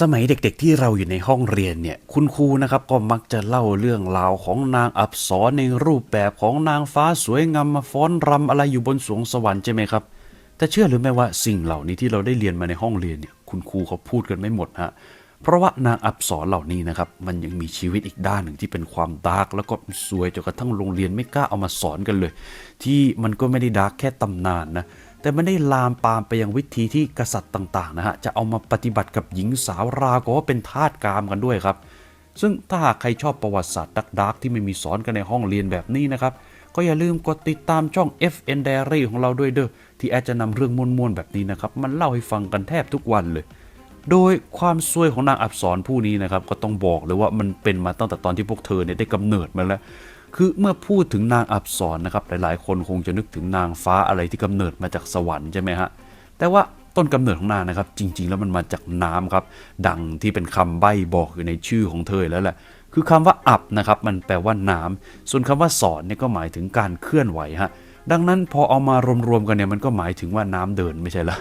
สมัยเด็กๆที่เราอยู่ในห้องเรียนเนี่ย คุณครูนะครับก็มักจะเล่าเรื่องราวของนางอับสรในรูปแบบของนางฟ้าสวยงามมาฟ้อนรำอะไรอยู่บนสวงสวรรค์ใช่ไหมครับ แต่เชื่อหรือไม่ว่าสิ่งเหล่านี้ที่เราได้เรียนมาในห้องเรียนเนี่ย คุณครูเขาพูดกันไม่หมดฮะ เพราะว่านางอับสรเหล่านี้นะครับมันยังมีชีวิตอีกด้านหนึ่งที่เป็นความดาร์กแล้วก็สวยจนกระทั่งโรงเรียนไม่กล้าเอามาสอนกันเลย ที่มันก็ไม่ได้ดาร์กแค่ตำนานนะ แต่มันได้ลามปามไปยังวิธีที่กษัตริย์ต่างๆนะฮะจะเอามาปฏิบัติกับหญิงสาวราวก็ว่าเป็นทาสกามกันด้วยครับ ซึ่งถ้าหากใครชอบประวัติศาสตร์ดักๆที่ไม่มีสอนกันในห้องเรียนแบบนี้นะครับก็อย่าลืมกดติดตามช่อง FN Diary ของเราด้วยเด้อที่แอดจะนำเรื่องมวลๆแบบนี้นะครับมันเล่าให้ฟังกันแทบทุกวันเลย โดยความซวยของนางอับสรผู้นี้นะครับก็ต้องบอกเลยว่ามันเป็นมาตั้งแต่ตอนที่พวกเธอเนี่ยได้กำเนิดมาแล้ว คือเมื่อพูดถึงนางอับสรนะครับหลายๆ คนคงจะนึกถึงนางฟ้าอะไรที่กำเนิดมาจากสวรรค์ใช่ไหมฮะแต่ว่าต้นกำเนิดของนางนะครับ จริง ๆ แล้วมันมาจากน้ำครับ ดังที่เป็นคำใบ้บอกอยู่ในชื่อของเธอแล้วแหละคือคำว่าอับนะครับมันแปลว่าน้ำส่วนคำว่าสอนเนี่ยก็หมายถึงการเคลื่อนไหวฮะดังนั้นพอเอามารวมๆกันเนี่ยมันก็หมายถึงว่าน้ำเดินไม่ใช่ละ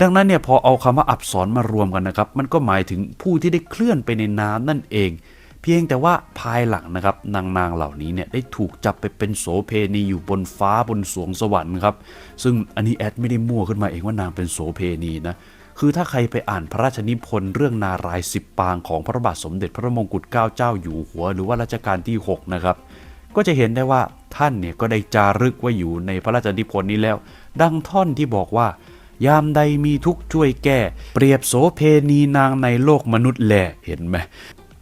ดังนั้นเนี่ยพอเอาคำว่าอับสรมารวมกันนะครับ มันก็หมายถึงผู้ที่ได้เคลื่อนไปในน้ำนั่นเอง เพียงแต่ว่าภายหลังนะครับนางนางเหล่านี้เนี่ยได้ถูกจับไปเป็นโสเพณีอยู่บนฟ้าบนสวงสวรรค์ครับซึ่งอันนี้แอดไม่ได้มั่วขึ้นมาเองว่านางเป็นโสเพณีนะคือถ้าใครไปอ่านพระราชนิพนธ์เรื่องนารายสิบปางของพระบาทสมเด็จพระมงกุฎเกล้าเจ้าอยู่หัว หรือว่ารัชกาลที่ 6 นะครับ ก็จะเห็นได้ว่าท่านเนี่ยก็ได้จารึกไว้อยู่ในพระราชนิพนธ์นี้แล้ว ดังท่อนที่บอกว่ายามใดมีทุกข์ช่วยแก้ เปรียบโสเพณีนางในโลกมนุษย์แหละเห็นไหม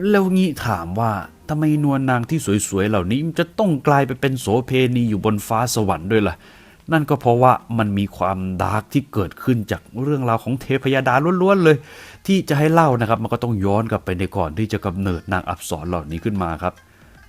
แล้วงี้ถามว่าทำไมนวลนางที่สวยๆเหล่านี้จะต้องกลายไปเป็นโสเพณีอยู่บนฟ้าสวรรค์ด้วยล่ะ นั่นก็เพราะว่ามันมีความดาร์กที่เกิดขึ้นจากเรื่องราวของเทพยดาล้วนๆเลย ที่จะให้เล่านะครับ มันก็ต้องย้อนกลับไปในก่อนที่จะกำเนิดนางอับสรเหล่านี้ขึ้นมาครับ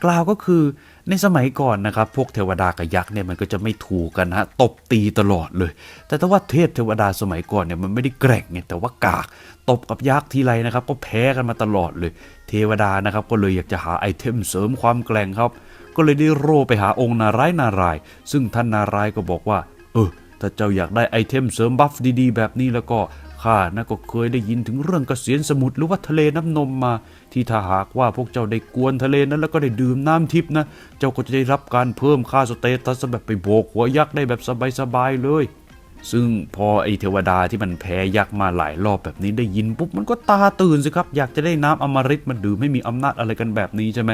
กล่าวก็คือในสมัยก่อนนะครับ พวกเทวดากับยักษ์เนี่ยมันก็จะไม่ถูกกันฮะตบตีตลอดเลย แต่ถ้าว่าเทพเทวดาสมัยก่อนเนี่ยมันไม่ได้แกร่งไงแต่ว่ากากตบกับยักษ์ทีไรนะครับ ก็แพ้กันมาตลอดเลย เทวดานะครับก็เลยอยากจะหาไอเทมเสริมความแกร่งครับ ก็เลยได้โร่ไปหาองค์นารายณ์นารายณ์ซึ่งท่านนารายณ์ก็บอกว่า เออถ้าเจ้าอยากได้ไอเทมเสริมบัฟดีๆ แบบนี้แล้วก็ ข้านะก็เคยได้ยินถึงเรื่องเกษียณสมุทรหรือว่าทะเลน้ำนมมา ที่ถ้าหากว่าพวกเจ้าได้กวนทะเลนั้นแล้วก็ได้ดื่มน้ำทิพนะ เจ้าก็จะได้รับการเพิ่มค่าสเตตัสแบบไปโบกหัวยักษ์ได้แบบสบายๆเลย ซึ่งพอไอเทวดาที่มันแพ้ยักษ์มาหลายรอบแบบนี้ได้ยินปุ๊บมันก็ตาตื่นสิครับ อยากจะได้น้ำอมฤตมาดื่มไม่มีอำนาจอะไรกันแบบนี้ใช่ไหม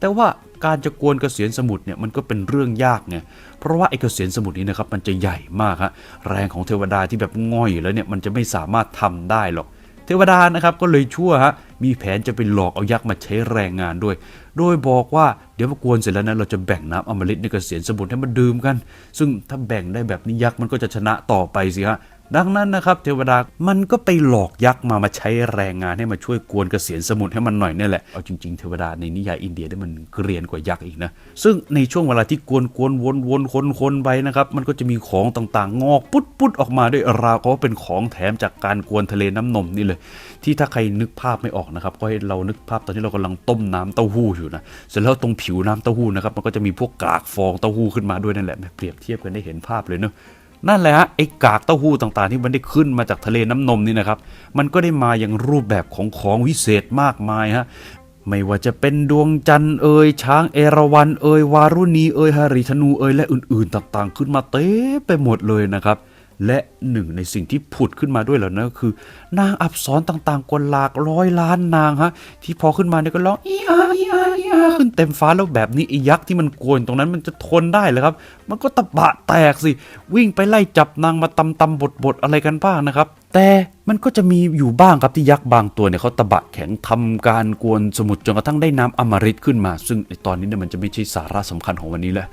แต่ว่าการจะกวนเกษียณสมุทรเนี่ยมันก็เป็นเรื่องยากไงเพราะว่าไอ้เกษียณสมุทรนี้นะครับมันจะใหญ่มากฮะแรงของเทวดาที่แบบง่อยแล้วเนี่ยมันจะไม่สามารถทำได้หรอก เทวดานะครับก็เลยชั่วฮะมีแผนจะไปหลอกเอายักษ์มาใช้แรงงานด้วย โดยบอกว่าเดี๋ยวมากวนเสร็จแล้วนะเราจะแบ่งน้ำอมฤตในเกษียณสมุทรให้มันดื่มกัน ซึ่งถ้าแบ่งได้แบบนี้ยักษ์มันก็จะชนะต่อไปสิฮะ ดังนั้นนะครับเทวดามันก็ไปหลอกยักษ์มามาใช้แรงงานให้มาช่วยกวนเกษียณสมุทรให้มันหน่อยนี่แหละ เอาจริงๆเทวดาในนิยายอินเดียได้มันเกรียนกว่ายักษ์อีกนะ ซึ่งในช่วงเวลาที่กวนกวนวนวนคนคนไปนะครับ มันก็จะมีของต่างๆ งอกปุ๊ดปุ๊ดออกมาด้วยราวก็ว่าเป็นของแถมจากการกวนทะเลน้ำนมนี่เลย ที่ถ้าใครนึกภาพไม่ออกนะครับก็ให้เรานึกภาพตอนที่เรากำลังต้มน้ำเต้าหู้อยู่นะเสร็จแล้วตรงผิวน้ำเต้าหู้นะครับมันก็จะมีพวกกากฟองเต้าหู้ขึ้นมาด้วยนั่นแหละเปรียบเทียบกันได้เห็นภาพเลยเนอะ นั่นแหละฮะไอ้กากเต้าหู้ต่างๆ ที่มันได้ขึ้นมาจากทะเลน้ำนมนี่นะครับ มันก็ได้มาอย่างรูปแบบของของวิเศษมากมายฮะไม่ว่าจะเป็นดวงจันทร์เอ่ยช้างเอราวันเอ่ยวารุณีเอ่ยหริธนูเอ่ยและอื่นๆ ต่างๆ ขึ้นมาเต็มไปหมดเลยนะครับ และหนึ่งในสิ่งที่ผุดขึ้นมาด้วยเหล่านั้นก็คือ นางอับสรต่างๆกว่าหลากร้อยล้านนางฮะ ที่พอขึ้นมาเนี่ยก็ร้องอีอาอีอาอีอาขึ้นเต็มฟ้าแล้วแบบนี้ไอ้ยักษ์ที่มันโกนตรงนั้นมันจะทนได้เหรอครับ มันก็ตะบะแตกสิ วิ่งไปไล่จับนางมาตำตำบดบดอะไรกันบ้างนะครับ แต่มันก็จะมีอยู่บ้างครับที่ยักษ์บางตัวเนี่ยเขาตะบะแข็งทำการกวนสมุทรจนกระทั่งได้น้ำอมฤตขึ้นมา ซึ่งในตอนนี้เนี่ยมันจะไม่ใช่สาระสำคัญของวันนี้แหละ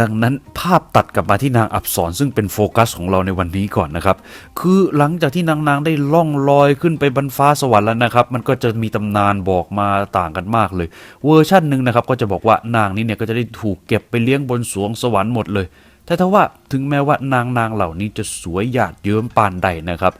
ดังนั้นภาพตัดกลับมาที่นางอับสรซึ่งเป็นโฟกัสของเราในวันนี้ก่อนนะครับ คือหลังจากที่นางนางได้ล่องลอยขึ้นไปบนฟ้าสวรรค์แล้วนะครับ มันก็จะมีตำนานบอกมาต่างกันมากเลย เวอร์ชันหนึ่งนะครับก็จะบอกว่านางนี้เนี่ยก็จะได้ถูกเก็บไปเลี้ยงบนสวงสวรรค์หมดเลย แต่ถ้าว่าถึงแม้ว่านางนางเหล่านี้จะสวยหยาดเยิ้มปานใดนะครับ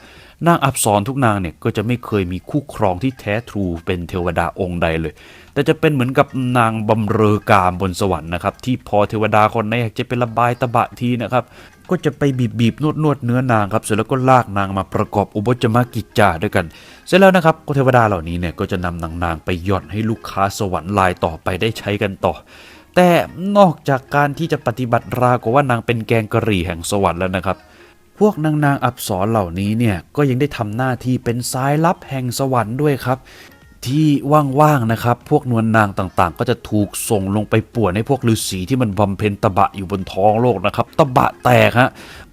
นางอับสรทุกนางเนี่ยก็จะไม่เคยมีคู่ครองที่แท้ทรูเป็นเทวดาองค์ใดเลย แต่จะเป็นเหมือนกับนางบำเรอกามบนสวรรค์นะครับที่พอเทวดาคนไหนอยากจะไประบายตะบะทีนะครับก็จะไปบีบบีบนวดนวดเนื้อนางครับเสร็จแล้วก็ลากนางมาประกอบอุบจมากิจจาด้วยกัน เสร็จแล้วนะครับเทวดาเหล่านี้เนี่ยก็จะนำนางนางไปหย่อนให้ลูกค้าสวรรค์ลายต่อไปได้ใช้กันต่อ แต่นอกจากการที่จะปฏิบัติราวกับว่านางเป็นแกงกะหรี่แห่งสวรรค์แล้วนะครับ พวกนางนางอับสรเหล่านี้เนี่ยก็ยังได้ทำหน้าที่เป็นสายลับแห่งสวรรค์ด้วยครับ ที่ว่างๆนะครับ พวกนวลนางต่างๆ ก็จะถูกส่งลงไปป่วนให้พวกฤาษีที่มันบำเพ็ญตบะอยู่บนท้องโลกนะครับ ตบะแตกฮะ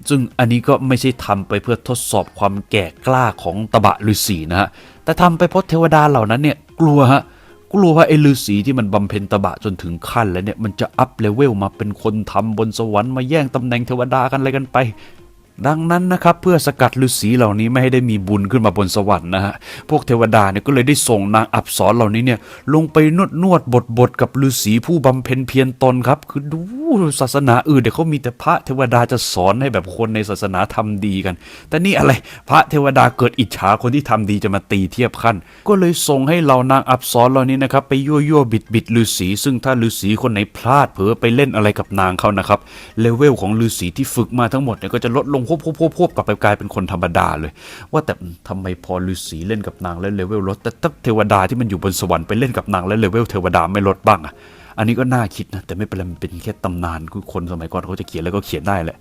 ซึ่งอันนี้ก็ไม่ใช่ทำไปเพื่อทดสอบความแก่กล้าของตบะฤาษีนะฮะแต่ทำไปเพราะเทวดาเหล่านั้นเนี่ยกลัวฮะ กลัวว่าไอ้ฤาษีที่มันบำเพ็ญตบะจนถึงขั้นแล้วเนี่ยมันจะอัพเลเวลมาเป็นคนทำบนสวรรค์มาแย่งตำแหน่งเทวดากันอะไรกันไป ดังนั้นนะครับเพื่อสกัดฤาษีเหล่านี้ไม่ให้ได้มีบุญขึ้นมาบนสวรรค์นะฮะพวกเทวดาเนี่ยก็เลยได้ส่งนางอับสรเหล่านี้เนี่ยลงไปนวดนวดบทบทกับฤาษีผู้บำเพ็ญเพียรตนครับ คือดูศาสนาอื่นเดี๋ยวเขามีแต่พระเทวดาจะสอนให้แบบคนในศาสนาทำดีกัน แต่นี่อะไรพระเทวดาเกิดอิจฉาคนที่ทำดีจะมาตีเทียบขั้น ก็เลยส่งให้เหล่านางอับสรเหล่านี้นะครับไปยั่วยั่วบิดบิดฤาษีซึ่งถ้าฤาษีคนไหนพลาดเผลอไปเล่นอะไรกับนางเขานะครับเลเวลของฤาษีที่ฝึกมาทั้งหมดเนี่ยก็จะลดลงควบควบควบควบกลับไปกลายเป็นคนธรรมดาเลย ว่าแต่ทำไมพอฤาษีเล่นกับนางแล้วเลเวลลดแต่ถ้าเทวดาที่มันอยู่บนสวรรค์ไปเล่นกับนางแล้วเลเวลเทวดาไม่ลดบ้างอะอันนี้ก็น่าคิดนะแต่ไม่เป็นไรมันเป็นแค่ตำนานคือคนสมัยก่อนเขาจะเขียนแล้วก็เขียนได้แหละ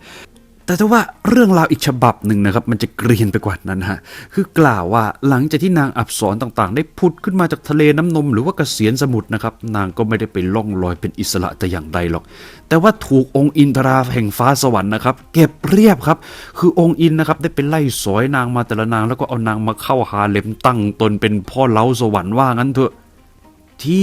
แต่ถ้าว่าเรื่องราวอีกฉบับหนึ่งนะครับ มันจะเกรียนไปกว่านั้นฮะคือกล่าวว่าหลังจากที่นางอับสรต่างๆ ได้พุดขึ้นมาจากทะเลน้ำนมหรือว่าเกษียณสมุทรนะครับ นางก็ไม่ได้ไปล่องลอยเป็นอิสระแต่อย่างใดหรอก แต่ว่าถูกองค์อินทราแห่งฟ้าสวรรค์นะครับ เก็บเรียบครับ คือองค์อินนะครับได้ไปไล่สอยนางมาแต่ละนาง แล้วก็เอานางมาเข้าหาเล็มตั้งตนเป็นพ่อเล้าสวรรค์ว่างั้นเถอะ ที่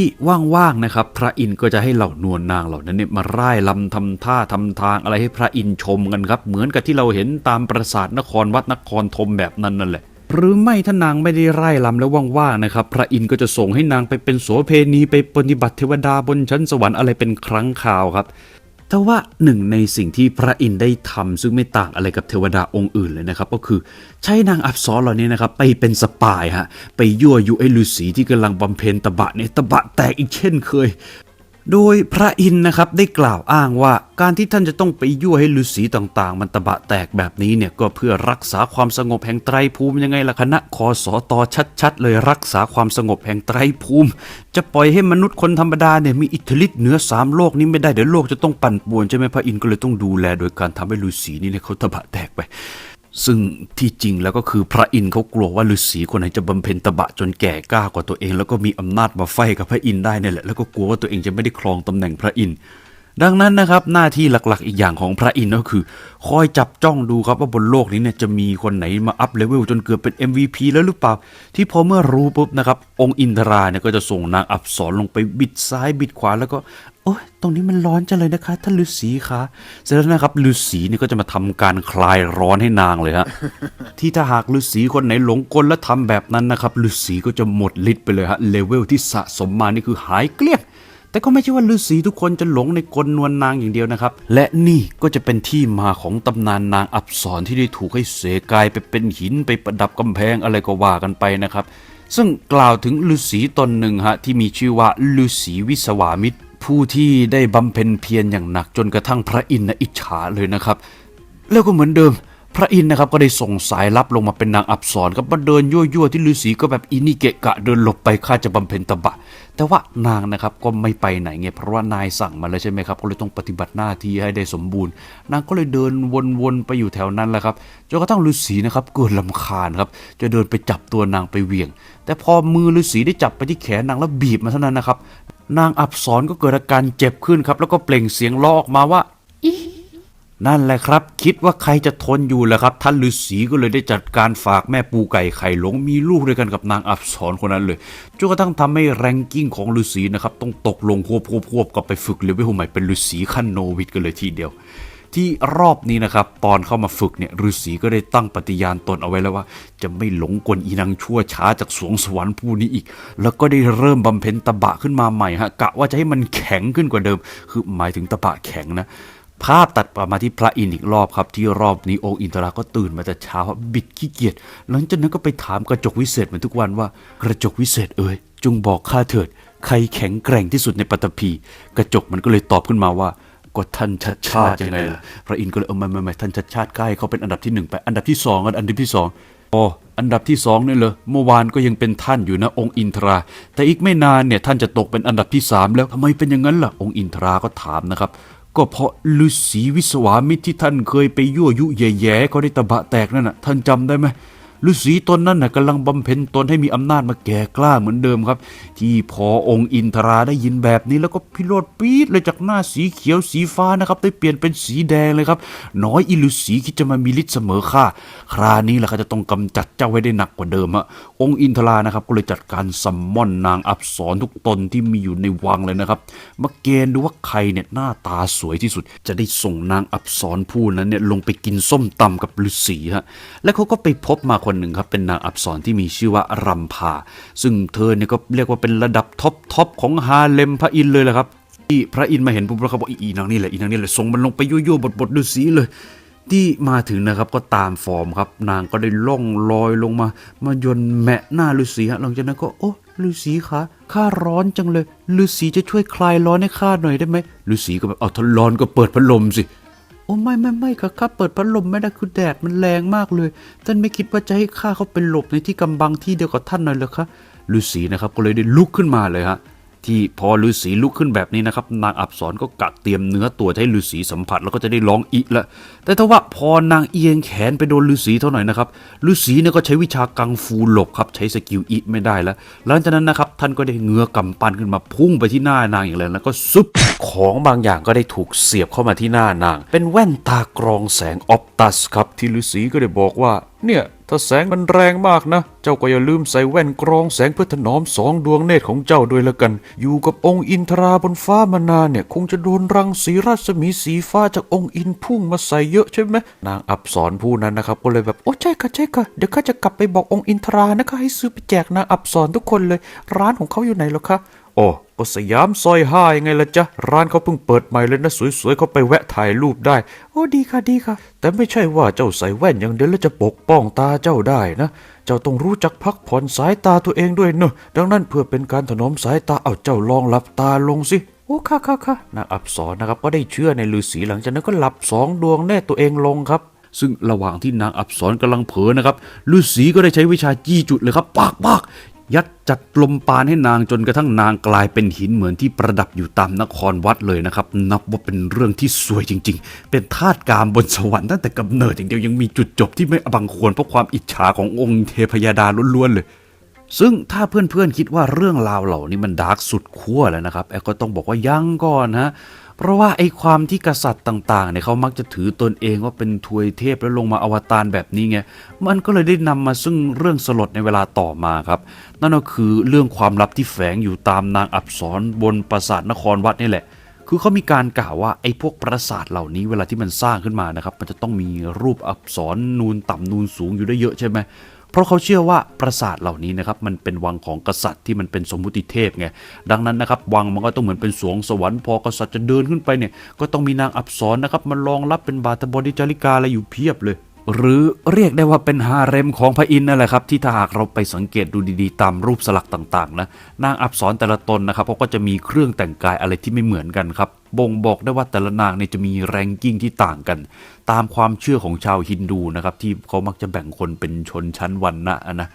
ว่างๆนะครับ พระอินทร์ก็จะให้เหล่านวลนางเหล่านั้นเนี่ยมาร่ายลำทำท่าทำทางอะไรให้พระอินทร์ชมกันครับ เหมือนกับที่เราเห็นตามปราสาทนครวัดนครธมแบบนั้นนั่นแหละ หรือไม่ถ้านางไม่ได้ไร่ลำแล้วว่างๆนะครับ พระอินทร์ก็จะส่งให้นางไปเป็นโสเพณีไปปฏิบัติเทวดาบนชั้นสวรรค์อะไรเป็นครั้งคราวครับ แต่ว่าหนึ่งในสิ่งที่พระอินทร์ได้ทำซึ่งไม่ต่างอะไรกับเทวดาองค์อื่นเลยนะครับ ก็คือใช้นางอับสรเหล่านี้นะครับไปเป็นสปายฮะไปยั่วยุไอ้ฤาษีที่กำลังบำเพ็ญตบะเนี่ยตบะแตกอีกเช่นเคย โดยพระอินทร์นะครับได้กล่าวอ้างว่าการที่ท่านจะต้องไปยั่วให้ฤาษีต่างๆ มันตะบะแตกแบบนี้เนี่ยก็เพื่อรักษาความสงบแห่งไตรภูมิยังไงล่ะคณะคอสอตอชัด ๆ เลยรักษาความสงบแห่งไตรภูมิ จะปล่อยให้มนุษย์คนธรรมดาเนี่ยมีอิทธิฤทธิ์เหนือสามโลกนี้ไม่ได้เดี๋ยวโลกจะต้องปั่นป่วนใช่ไหมพระอินทร์ก็เลยต้องดูแล โดยการทำให้ฤาษีนี่เนี่ยเขาตะบะแตกไป ซึ่งที่จริงแล้วก็คือพระอินทร์เขากลัวว่าฤาษีคนไหนจะบำเพ็ญตบะจนแก่กล้ากว่าตัวเอง แล้วก็มีอำนาจมาไฟกับพระอินทร์ได้เนี่ยแหละแล้วก็กลัวว่าตัวเองจะไม่ได้ครองตำแหน่งพระอินทร์ดังนั้นนะครับหน้าที่หลักๆ อีกอย่างของพระอินทร์ก็คือ คอยจับจ้องดูครับว่าบนโลกนี้เนี่ยจะมีคนไหนมาอัพเลเวลจนเกือบเป็น MVP แล้วหรือเปล่า ที่พอเมื่อรู้ปุ๊บนะครับองค์อินทราเนี่ยก็จะส่งนางอับสรลงไปบิดซ้ายบิดขวาแล้วก็ โอ้ยตรงนี้มันร้อนจังเลยนะคะท่านฤาษีคะเสร็จแล้วนะครับฤาษีนี่ก็จะมาทำการคลายร้อนให้นางเลยฮะ ที่ถ้าหากฤาษีคนไหนหลงกลและทำแบบนั้นนะครับฤาษีก็จะหมดฤทธิ์ไปเลยฮะ เลเวลที่สะสมมานี่คือหายเกลี้ยง แต่ก็ไม่ใช่ว่าฤาษีทุกคนจะหลงในกลนวลนางอย่างเดียวนะครับ และนี่ก็จะเป็นที่มาของตำนานนางอับสรที่ได้ถูกให้เสกายไปเป็นหินไปประดับกำแพงอะไรก็ว่ากันไปนะครับ ซึ่งกล่าวถึงฤาษีตนหนึ่งฮะที่มีชื่อว่าฤาษีวิสวามิตร ผู้ที่ได้บำเพ็ญเพียรอย่างหนักจนกระทั่งพระอินทร์อิจฉาเลยนะครับ แล้วก็เหมือนเดิม พระอินทร์นะครับก็ได้ส่งสายลับลงมาเป็นนางอับสรก็มาเดินยั่วๆที่ฤาษีก็แบบอินี่เกะกะเดินหลบไปข้าจะบำเพ็ญตบะ แต่ว่านางนะครับก็ไม่ไปไหนไงเพราะว่านายสั่งมาแล้วใช่ไหมครับก็เลยต้องปฏิบัติหน้าที่ให้ได้สมบูรณ์ นางก็เลยเดินวนๆไปอยู่แถวนั้นแหละครับจนกระทั่งฤาษีนะครับเกิดลำคาญครับจะเดินไปจับตัวนางไปเหวี่ยง แต่พอมือฤาษีได้จับไปที่แขนนางแล้วบีบมาเท่านั้นนะครับ นางอับสรก็เกิดอาการเจ็บขึ้นครับ แล้วก็เปล่งเสียงร้องออกมาว่านั่นแหละครับ คิดว่าใครจะทนอยู่แหละครับ ท่านฤาษีก็เลยได้จัดการฝากแม่ปูไก่ไข่หลงมีลูกด้วยกันกับนางอับสรคนนั้นเลยจนกระทั่งทำให้แรงกิ้งของฤาษีนะครับต้องตกลงควบควบควบกับไปฝึกเลเวลใหม่เป็นฤาษีขั้นโนวิดกันเลยทีเดียว ที่รอบนี้นะครับ ตอนเข้ามาฝึกเนี่ยฤาษีก็ได้ตั้งปฏิญาณตนเอาไว้แล้วว่า จะไม่หลงกลอีนางชั่วช้าจากสวงสวรรค์ผู้นี้อีก แล้วก็ได้เริ่มบำเพ็ญตบะขึ้นมาใหม่ฮะกะว่าจะให้มันแข็งขึ้นกว่าเดิม คือหมายถึงตบะแข็งนะภาพตัดมาที่พระอินทร์อีกรอบครับ ที่รอบนี้องค์อินทราก็ตื่นมาแต่เช้าบิดขี้เกียจหลังจากนั้นก็ไปถามกระจกวิเศษเหมือนทุกวันว่า กระจกวิเศษเอ่ยจงบอกข้าเถิด ใครแข็งแกร่งที่สุดในปัตตภีกระจกมันก็เลยตอบขึ้นมาว่า ก็ท่านชัดชาติยังไงล่ะพระอินทร์ก็เลยเออไม่ไม่ไม่ท่านชัดชาติใกล้เขาเป็นอันดับที่หนึ่งไป อันดับที่สองอันดับที่สองอ๋ออันดับที่สองเนี่ยเลยเมื่อวานก็ยังเป็นท่านอยู่นะองค์อินทรา แต่อีกไม่นานเนี่ยท่านจะตกเป็นอันดับที่สามแล้วทำไมเป็นอย่างนั้นล่ะ องค์อินทราก็ถามนะครับ ก็เพราะฤาษีวิสวามิตรที่ท่านเคยไปยั่วยุแย่ๆเขาได้ตะบะแตกนั่นน่ะท่านจำได้ไหม ฤาษีตนนั้นน่ะกำลังบำเพ็ญตนให้มีอำนาจมาแก่กล้าเหมือนเดิมครับ ที่พอองค์อินทราได้ยินแบบนี้แล้วก็พิโรธปี๊ดเลยจากหน้าสีเขียวสีฟ้านะครับ ได้เปลี่ยนเป็นสีแดงเลยครับ น้อยอิฤาษีคิดจะมามีฤทธิ์เสมอค่าคราวนี้แหละครับจะต้องกำจัดเจ้าไว้ได้หนักกว่าเดิมอะองค์อินทรานะครับก็เลยจัดการซัมมอนนางอับสรทุกตนที่มีอยู่ในวังเลยนะครับมาเกณฑ์ดูว่าใครเนี่ยหน้าตาสวยที่สุด จะได้ส่งนางอับสรผู้นั้นเนี่ยลงไปกินส้มตำกับฤาษีฮะและเขาก็ไปพบมาคนนหนึ่งครับเป็นนางอับสรที่มีชื่อว่ารำพา ซึ่งเธอเนี่ยก็เรียกว่าเป็นระดับท็อปทอปของฮาเลมพระอินเลยแหละครับที่พระอินมาเห็นปุ๊บแล้วเขาบอกอีนางนี่แหละอีนางนี่แหละส่งมันลงไปยั่วๆบดๆฤาษีเลยที่มาถึงนะครับก็ตามฟอร์มครับ นางก็ได้ล่องลอยลงมา มายนแมะหน้าฤาษีฮะหลังจากนั้นก็โอ้ฤาษีคะข้าร้อนจังเลยฤาษีจะช่วยคลายร้อนให้ข้าหน่อยได้ไหมฤาษีก็แบบเอาถ้าร้อนก็เปิดพัดลมสิ ไม่ไม่ไม่ค่ะข้าเปิดพัดลมไม่ได้คือแดดมันแรงมากเลย ท่านไม่คิดว่าจะให้ข้าเขาไปหลบในที่กำบังที่เดียวกับท่านหน่อยเหรอคะลูซีนะครับก็เลยได้ลุกขึ้นมาเลยฮะ ที่พอฤาษีลุกขึ้นแบบนี้นะครับ นางอับสรก็กักเตรียมเนื้อตัวให้ฤาษีสัมผัสแล้วก็จะได้ร้องอีละ แต่ถ้าว่าพอนางเอียงแขนไปโดนฤาษีเท่าไหร่นะครับฤาษีเนี่ยก็ใช้วิชากังฟูหลบครับใช้สกิลอีไม่ได้แล้ว หลังจากนั้นนะครับท่านก็ได้เงื้อกำปั้นขึ้นมาพุ่งไปที่หน้านางอย่างแรงแล้วก็ซุบของบางอย่างก็ได้ถูกเสียบเข้ามาที่หน้านาง เป็นแว่นตากรองแสงออปตัสครับที่ฤาษีก็ได้บอกว่าเนี่ย ถ้าแสงมันแรงมากนะ เจ้าก็อย่าลืมใส่แว่นกรองแสงเพื่อถนอมสองดวงเนตรของเจ้าด้วยละกัน อยู่กับองค์อินทราบนฟ้ามานานเนี่ย คงจะโดนรังสีรัศมีสีฟ้าจากองค์อินพุ่งมาใส่เยอะใช่ไหมนางอับสรผู้นั้นนะครับ ก็เลยแบบ โอ้ใช่ค่ะใช่ค่ะ เดี๋ยวข้าจะกลับไปบอกองค์อินทรานะคะให้ซื้อไปแจกนางอับสรทุกคนเลย ร้านของเขาอยู่ไหนหรอคะ โอ้ก็สยามซอยห้ายังไงล่ะจ๊ะ ร้านเขาเพิ่งเปิดใหม่เลยนะ สวยๆเขาไปแวะถ่ายรูปได้ โอ้ดีค่ะดีค่ะ แต่ไม่ใช่ว่าเจ้าใส่แว่นอย่างเดียวแล้วจะปกป้องตาเจ้าได้นะ เจ้าต้องรู้จักพักผ่อนสายตาตัวเองด้วยเนอะดังนั้นเพื่อเป็นการถนอมสายตาเอาเจ้าลองหลับตาลงสิโอ้ค่ะค่ะค่ะนางอับสรนะครับก็ได้เชื่อในฤาษีหลังจากนั้นก็หลับสองดวงแน่ตัวเองลงครับซึ่งระหว่างที่นางอับสรกำลังเผลอนะครับฤาษีก็ได้ใช้วิชาจี้จุดเลยครับปากปาก ยัดจัดลมปานให้นางจนกระทั่งนางกลายเป็นหินเหมือนที่ประดับอยู่ตามนครวัดเลยนะครับ นับว่าเป็นเรื่องที่สวยจริง ๆ เป็นทาสกามบนสวรรค์ตั้งแต่กำเนิดอย่างเดียวยังมีจุดจบที่ไม่อบังควรเพราะความอิจฉาขององค์เทพยาดาล้วนๆเลย ซึ่งถ้าเพื่อนๆคิดว่าเรื่องราวเหล่านี้มันดาร์กสุดขั้วแล้วนะครับแอก็ต้องบอกว่ายังก่อนฮะ เพราะว่าไอ้ความที่กษัตริย์ต่างๆเนี่ยเขามักจะถือตนเองว่าเป็นทวยเทพแล้วลงมาอวตารแบบนี้ไง มันก็เลยได้นำมาซึ่งเรื่องสลดในเวลาต่อมาครับ นั่นก็คือเรื่องความลับที่แฝงอยู่ตามนางอับสรบนปราสาทนครวัดนี่แหละ คือเขามีการกล่าวว่าไอ้พวกปราสาทเหล่านี้เวลาที่มันสร้างขึ้นมานะครับ มันจะต้องมีรูปอักษรนูนต่ำนูนสูงอยู่ได้เยอะใช่ไหม เพราะเขาเชื่อว่าปราสาทเหล่านี้นะครับมันเป็นวังของกษัตริย์ที่มันเป็นสมมุติเทพไงดังนั้นนะครับวังมันก็ต้องเหมือนเป็นสวงสวรรค์พอกษัตริย์จะเดินขึ้นไปเนี่ยก็ต้องมีนางอับสรนะครับมารองรับเป็นบาทบริจาริกาอะไรอยู่เพียบเลย หรือเรียกได้ว่าเป็นฮาเร็มของพระอินทร์นั่นแหละครับที่ถ้าหากเราไปสังเกตดูดีๆ ตามรูปสลักต่างๆนะนางอับสรแต่ละตนนะครับเขาก็จะมีเครื่องแต่งกายอะไรที่ไม่เหมือนกันครับบ่งบอกได้ว่าแต่ละนางเนี่ยจะมีแรงกิ้งที่ต่างกัน ตามความเชื่อของชาวฮินดูนะครับที่เขามักจะแบ่งคนเป็นชนชั้นวรรณะนะ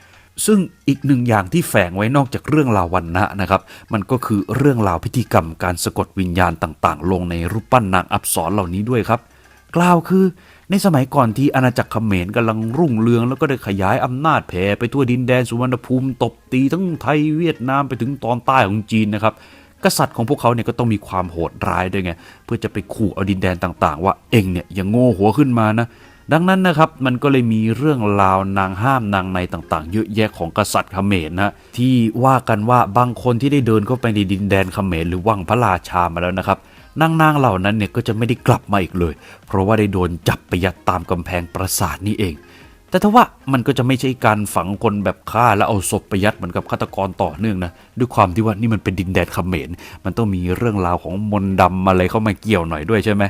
ซึ่งอีกหนึ่งอย่างที่แฝงไว้นอกจากเรื่องราววันนะนะครับ มันก็คือเรื่องราวพิธีกรรมการสะกดวิญญาณต่างๆ ลงในรูปปั้นนางอับสรเหล่านี้ด้วยครับ กล่าวคือ ในสมัยก่อนที่อาณาจักรเขมรกำลังรุ่งเรืองแล้วก็ได้ขยายอำนาจแผ่ไปทั่วดินแดนสุวรรณภูมิตบตีทั้งไทยเวียดนามไปถึงตอนใต้ของจีนนะครับ กษัตริย์ของพวกเขาเนี่ยก็ต้องมีความโหดร้ายด้วยไงเพื่อจะไปขู่เอาดินแดนต่างๆ ว่าเองเนี่ยอย่าโง่หัวขึ้นมานะดังนั้นนะครับมันก็เลยมีเรื่องราวนางห้ามนางในต่างๆ เยอะแยะของกษัตริย์เขมรนะที่ว่ากันว่าบางคนที่ได้เดินเข้าไปในดินแดนเขมรหรือวังพระราชามาแล้วนะครับ นางๆเหล่านั้นเนี่ยก็จะไม่ได้กลับมาอีกเลย เพราะว่าได้โดนจับไปยัดตามกำแพงปราสาทนี่เอง แต่ทว่ามันก็จะไม่ใช่การฝังคนแบบฆ่าแล้วเอาศพไปยัดเหมือนกับฆาตกรต่อเนื่องนะ ด้วยความที่ว่านี่มันเป็นดินแดนเขมร มันต้องมีเรื่องราวของมนต์ดำอะไรเข้ามาเกี่ยวหน่อยด้วยใช่ไหม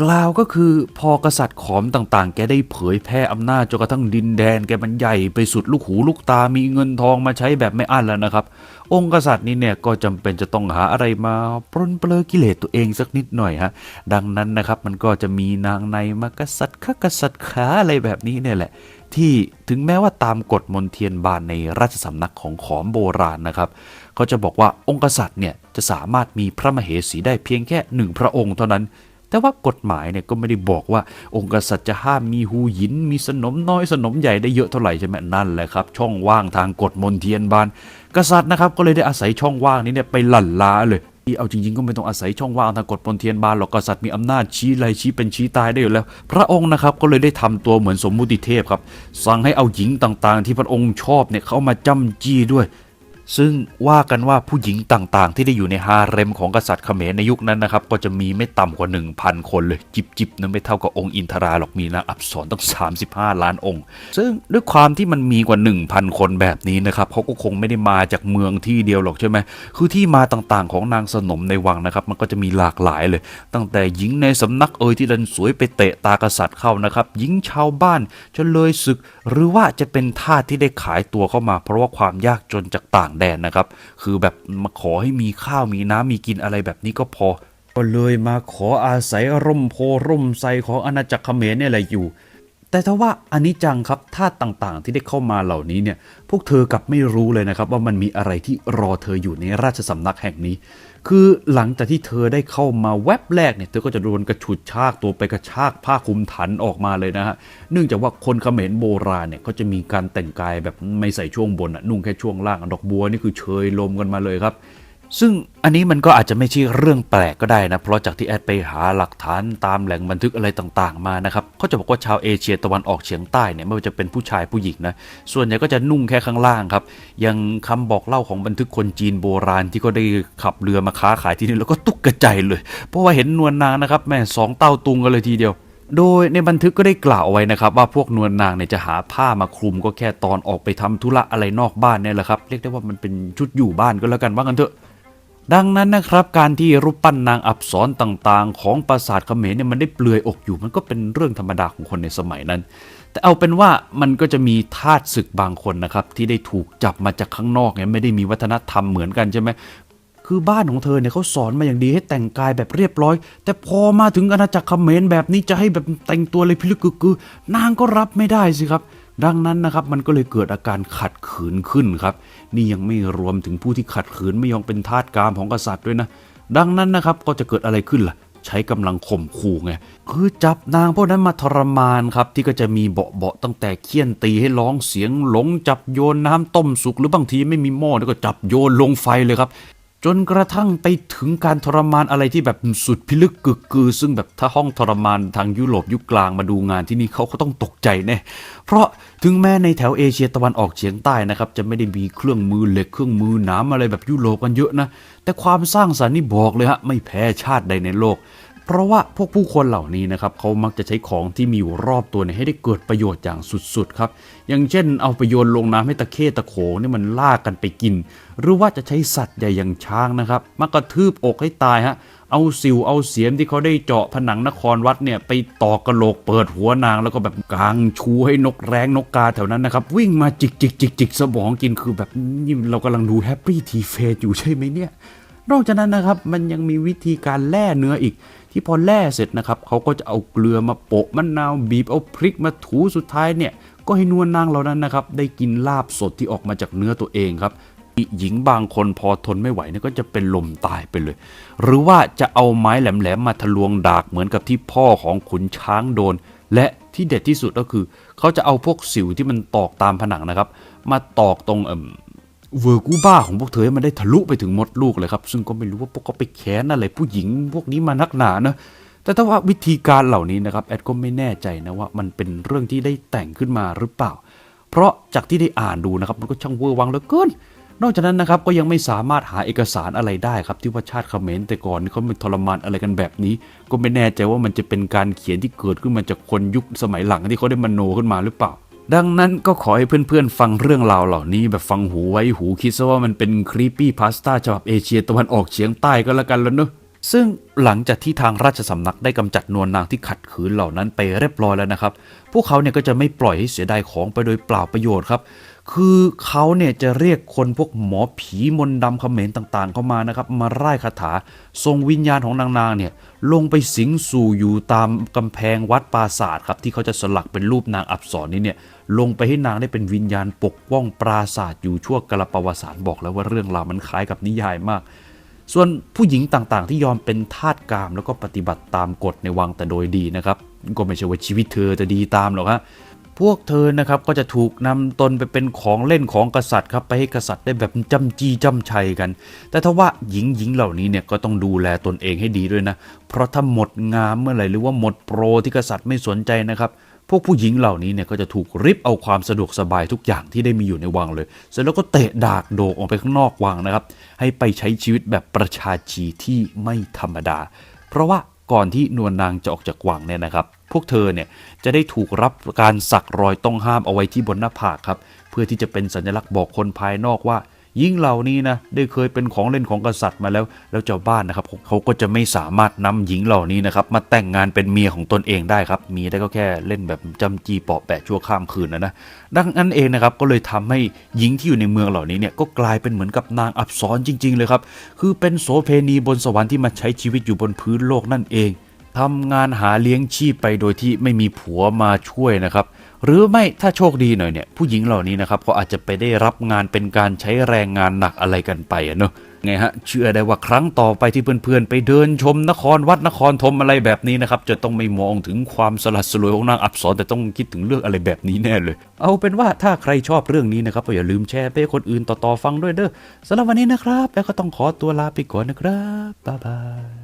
กล่าวก็คือพอกษัตริย์ขอมต่างๆ แกได้เผยแพร่อำนาจจนกระทั่งดินแดนแกมันใหญ่ไปสุดลูกหูลูกตามีเงินทองมาใช้แบบไม่อั้นแล้วนะครับ องค์กษัตริย์นี้เนี่ยก็จำเป็นจะต้องหาอะไรมาปรนเปลือกิเลสตัวเองสักนิดหน่อยฮะดังนั้นนะครับมันก็จะมีนางในมากษัตริย์ข้ากษัตริย์ขาอะไรแบบนี้เนี่ยแหละ ที่ถึงแม้ว่าตามกฎมนเทียนบานในราชสำนักของขอมโบราณนะครับเขาจะบอกว่าองค์กษัตริย์เนี่ยจะสามารถมีพระมเหสีได้เพียงแค่หนึ่งพระองค์เท่านั้น แต่ว่ากฎหมายเนี่ยก็ไม่ได้บอกว่าองค์กษัตริย์จะห้ามมีหูหยิน มีสนมน้อยสนมใหญ่ได้เยอะเท่าไหร่ใช่ไหมนั่นแหละครับ ช่องว่างทางกฎมนเทียนบาน กษัตริย์นะครับก็เลยได้อาศัยช่องว่างนี้เนี่ยไปหลั่นล้าเลยที่เอาจริงๆ ก็ไม่ต้องอาศัยช่องว่างทางกฎมนเทียนบานหรอกกษัตริย์มีอำนาจชี้ไรชี้เป็นชี้ตายได้อยู่แล้ว พระองค์นะครับก็เลยได้ทำตัวเหมือนสมมุติเทพครับ สั่งให้เอาหญิงต่างๆ ที่พระองค์ชอบเนี่ยเข้ามาจ้ำจี้ด้วย ซึ่งว่ากันว่าผู้หญิงต่างๆ ที่ได้อยู่ในฮาเร็มของกษัตริย์เขมรในยุคนั้นนะครับ ก็จะมีไม่ต่ำกว่า 1,000 คนเลย จิบๆนะไม่เท่ากับองค์อินทราหรอกมีนางอับสรตั้ง 35 ล้านองค์ ซึ่งด้วยความที่มันมีกว่า 1,000 คนแบบนี้นะครับเขาก็คงไม่ได้มาจากเมืองที่เดียวหรอกใช่ไหมคือที่มาต่างๆ ของนางสนมในวังนะครับ มันก็จะมีหลากหลายเลย ตั้งแต่หญิงในสำนักเอ่ยที่ดันสวยไปเตะตากษัตริย์เข้านะครับหญิงชาวบ้านจนเลยศึก หรือว่าจะเป็นทาสที่ได้ขายตัวเข้ามา เพราะว่าความยากจนจากต่างแดนนะครับ คือแบบมาขอให้มีข้าวมีน้ำมีกินอะไรแบบนี้ก็พอ ก็เลยมาขออาศัยร่มโพร่มไทรของอาณาจักรเขมรเนี่ยแหละอยู่ แต่ถ้าว่าอันนี้จังครับทาสต่างๆ ที่ได้เข้ามาเหล่านี้เนี่ยพวกเธอกลับไม่รู้เลยนะครับ ว่ามันมีอะไรที่รอเธออยู่ในราชสำนักแห่งนี้ คือหลังจากที่เธอได้เข้ามาแวบแรกเนี่ยเธอก็จะโดนกระฉุดชากตัวไปกระชากผ้าคลุมถันออกมาเลยนะฮะเนื่องจากว่าคนเขมรโบราณเนี่ยก็จะมีการแต่งกายแบบไม่ใส่ช่วงบนนุ่งแค่ช่วงล่างดอกบัวนี่คือเชยลมกันมาเลยครับ ซึ่งอันนี้มันก็อาจจะไม่ใช่เรื่องแปลกก็ได้นะ เพราะจากที่แอดไปหาหลักฐานตามแหล่งบันทึกอะไรต่างๆมานะครับเขาจะบอกว่าชาวเอเชียตะวันออกเฉียงใต้เนี่ยไม่ว่าจะเป็นผู้ชายผู้หญิงนะส่วนใหญ่ก็จะนุ่งแค่ข้างล่างครับยังคำบอกเล่าของบันทึกคนจีนโบราณที่ก็ได้ขับเรือมาค้าขายที่นี่แล้วก็ตุกกระใจเลย เพราะว่าเห็นนวลนางนะครับแม่สองเต้าตุงกันเลยทีเดียวโดยในบันทึกก็ได้กล่าวไว้นะครับ ว่าพวกนวลนางเนี่ยจะหาผ้ามาคลุมก็แค่ตอนออกไปทำธุระอะไรนอกบ้านเนี่ยแหละครับ เรียกได้ว่ามันเป็นชุดอยู่บ้านก็แล้วกันว่ากันเถอะ ดังนั้นนะครับการที่รูปปั้นนางอับสรต่างๆ ของปราสาทเขมรเนี่ยมันได้เปลือยอกอยู่ มันก็เป็นเรื่องธรรมดาของคนในสมัยนั้น แต่เอาเป็นว่ามันก็จะมีทาสศึกบางคนนะครับ ที่ได้ถูกจับมาจากข้างนอกไงไม่ได้มีวัฒนธรรมเหมือนกันใช่ไหมคือบ้านของเธอเนี่ยเขาสอนมาอย่างดีให้แต่งกายแบบเรียบร้อย แต่พอมาถึงอาณาจักรเขมรแบบนี้จะให้แบบแต่งตัวเลยพิลึกกึกกือนางก็รับไม่ได้สิครับ ดังนั้นนะครับมันก็เลยเกิดอาการขัดขืนขึ้นครับ นี่ยังไม่รวมถึงผู้ที่ขัดขืนไม่ยอมเป็นทาสกามของกษัตริย์ด้วยนะ ดังนั้นนะครับก็จะเกิดอะไรขึ้นล่ะ ใช้กำลังข่มขู่ไงคือจับนางพวกนั้นมาทรมานครับ ที่ก็จะมีเบาเบาตั้งแต่เคี่ยนตีให้ร้องเสียงหลงจับโยนน้ำต้มสุกหรือบางทีไม่มีหม้อก็จับโยนลงไฟเลยครับ จนกระทั่งไปถึงการทรมานอะไรที่แบบสุดพิลึกกึกกือ ซึ่งแบบถ้าห้องทรมานทางยุโรปยุคกลางมาดูงานที่นี่เขาก็ต้องตกใจแน่เพราะถึงแม้ในแถวเอเชียตะวันออกเฉียงใต้นะครับจะไม่ได้มีเครื่องมือเหล็กเครื่องมือหนามอะไรแบบยุโรปกันเยอะนะแต่ความสร้างสรรค์นี่บอกเลยฮะไม่แพ้ชาติใดในโลก เพราะว่าพวกผู้คนเหล่านี้นะครับเขามักจะใช้ของที่มีอยู่รอบตัวเนี่ยให้ได้เกิดประโยชน์อย่างสุดๆครับอย่างเช่น เอาไปโยนลงน้ำให้ตะเข้ตะโขงเนี่ยมันลากกันไปกิน หรือว่าจะใช้สัตว์ใหญ่อย่างช้างนะครับมากระทืบอกให้ตายฮะเอาสิวเอาเสียมที่เขาได้เจาะผนังนครวัดเนี่ยไปตอกกระโหลกเปิดหัวนางแล้วก็แบบกางชูให้นกแร้งนกกาแถวนั้นนะครับวิ่งมาจิกจิกจิกจิกสมองกินคือแบบนี่เรากำลังดูแฮปปี้ทีเฟสอยู่ใช่ไหมเนี่ย นอกจากนั้นนะครับมันยังมีวิธีการแล่เนื้ออีก ที่พอแล่เสร็จนะครับเขาก็จะเอาเกลือมาโปะมะนาวบีบเอาพริกมาถูสุดท้ายเนี่ยก็ให้นวลนางเหล่านั้นนะครับได้กินลาบสดที่ออกมาจากเนื้อตัวเองครับหญิงบางคนพอทนไม่ไหวเนี่ยก็จะเป็นลมตายไปเลย หรือว่าจะเอาไม้แหลมๆมาทะลวงดากเหมือนกับที่พ่อของขุนช้างโดน และที่เด็ดที่สุดก็คือ เขาจะเอาพวกสิวที่มันตอกตามผนังนะครับ มาตอกตรง เวอร์กูบ้าของพวกเธอให้มันได้ทะลุไปถึงมดลูกเลยครับ ซึ่งก็ไม่รู้ว่าพวกเขาไปแค้นอะไรผู้หญิงพวกนี้มานักหนานะแต่ถ้าว่าวิธีการเหล่านี้นะครับแอดก็ไม่แน่ใจนะว่ามันเป็นเรื่องที่ได้แต่งขึ้นมาหรือเปล่า เพราะจากที่ได้อ่านดูนะครับมันก็ช่างเวอร์วังเหลือเกินนอกจากนั้นนะครับก็ยังไม่สามารถหาเอกสารอะไรได้ครับที่ว่าชาติเขมรแต่ก่อนนี่เขาไม่ทรมานอะไรกันแบบนี้ ก็ไม่แน่ใจว่ามันจะเป็นการเขียนที่เกิดขึ้นมาจากคนยุคสมัยหลังที่เขาได้มโนขึ้นมาหรือเปล่า ดังนั้นก็ขอให้เพื่อนๆ ฟังเรื่องราวเหล่านี้แบบฟังหูไว้หูคิดซะว่ามันเป็นครีปปี้พาสต้าฉบับเอเชียตะวันออกเฉียงใต้ก็แล้วกันแล้วเนอะซึ่งหลังจากที่ทางราชสำนักได้กำจัดนวลนางที่ขัดขืนเหล่านั้นไปเรียบร้อยแล้วนะครับ พวกเขาเนี่ยก็จะไม่ปล่อยให้เสียดายของไปโดยเปล่าประโยชน์ครับ คือเขาเนี่ยจะเรียกคนพวกหมอผีมนต์ดำเขมรต่างๆ เข้ามานะครับ มาไล่คาถาทรงวิญญาณของนางๆเนี่ยลงไปสิงสู่อยู่ตามกำแพงวัดปราสาทครับที่เขาจะสลักเป็นรูปนางอับสรนี้เนี่ย ลงไปให้นางได้เป็นวิญญาณปกป้องปราศาสาทอยู่ชั่วกลปวสารบอกแล้วว่าเรื่องราวมันคล้ายกับนิยายมาก ส่วนผู้หญิงต่างๆ ที่ยอมเป็นทาสกามแล้วก็ปฏิบัติตามกฎในวังแต่โดยดีนะครับ ก็ไม่ใช่ว่าชีวิตเธอจะดีตามหรอกฮะพวกเธอนะครับก็จะถูกนำตนไปเป็นของเล่นของกษัตริย์ครับไปให้กษัตริย์ได้แบบจำจีจำชัยกัน แต่ถ้าว่าหญิงหญิงเหล่านี้เนี่ยก็ต้องดูแลตนเองให้ดีด้วยนะ เพราะถ้าหมดงามเมื่อไหร่หรือว่าหมดโปรที่กษัตริย์ไม่สนใจนะครับ พวกผู้หญิงเหล่านี้เนี่ยก็จะถูกริบเอาความสะดวกสบายทุกอย่างที่ได้มีอยู่ในวังเลย เสร็จแล้วก็เตะดากโดกออกไปข้างนอกวังนะครับ ให้ไปใช้ชีวิตแบบประชาชีที่ไม่ธรรมดา เพราะว่าก่อนที่นวลนางจะออกจากวังเนี่ยนะครับ พวกเธอเนี่ยจะได้ถูกรับการสักรอยต้องห้ามเอาไว้ที่บนหน้าผากครับ เพื่อที่จะเป็นสัญลักษณ์บอกคนภายนอกว่า ยิ่งเหล่านี้นะได้เคยเป็นของเล่นของกษัตริย์มาแล้ว แล้วเจ้าบ้านนะครับเขาก็จะไม่สามารถนำหญิงเหล่านี้นะครับมาแต่งงานเป็นเมียของตนเองได้ครับ มีได้ก็แค่เล่นแบบจำจีปาะแปะชั่วข้ามคืนนะนะดังนั้นเองนะครับก็เลยทำให้หญิงที่อยู่ในเมืองเหล่านี้เนี่ยก็กลายเป็นเหมือนกับนางอับสรจริง ๆ เลยครับคือเป็นโสเพณีบนสวรรค์ที่มาใช้ชีวิตอยู่บนพื้นโลกนั่นเองทำงานหาเลี้ยงชีพไปโดยที่ไม่มีผัวมาช่วยนะครับ หรือไม่ถ้าโชคดีหน่อยเนี่ยผู้หญิงเหล่านี้นะครับก็อาจจะไปได้รับงานเป็นการใช้แรงงานหนักอะไรกันไปอะเนอะไงฮะเชื่อได้ว่าครั้งต่อไปที่เพื่อนๆ ไปเดินชมนครวัดนครธมอะไรแบบนี้นะครับ จะต้องไม่มองถึงความสลัดสลวยของนางอับสรแต่ต้องคิดถึงเรื่องอะไรแบบนี้แน่เลย เอาเป็นว่าถ้าใครชอบเรื่องนี้นะครับก็อย่าลืมแชร์ไปให้คนอื่นต่อๆฟังด้วยเด้อสำหรับวันนี้นะครับ แล้วก็ต้องขอตัวลาไปก่อนนะครับบ๊ายบาย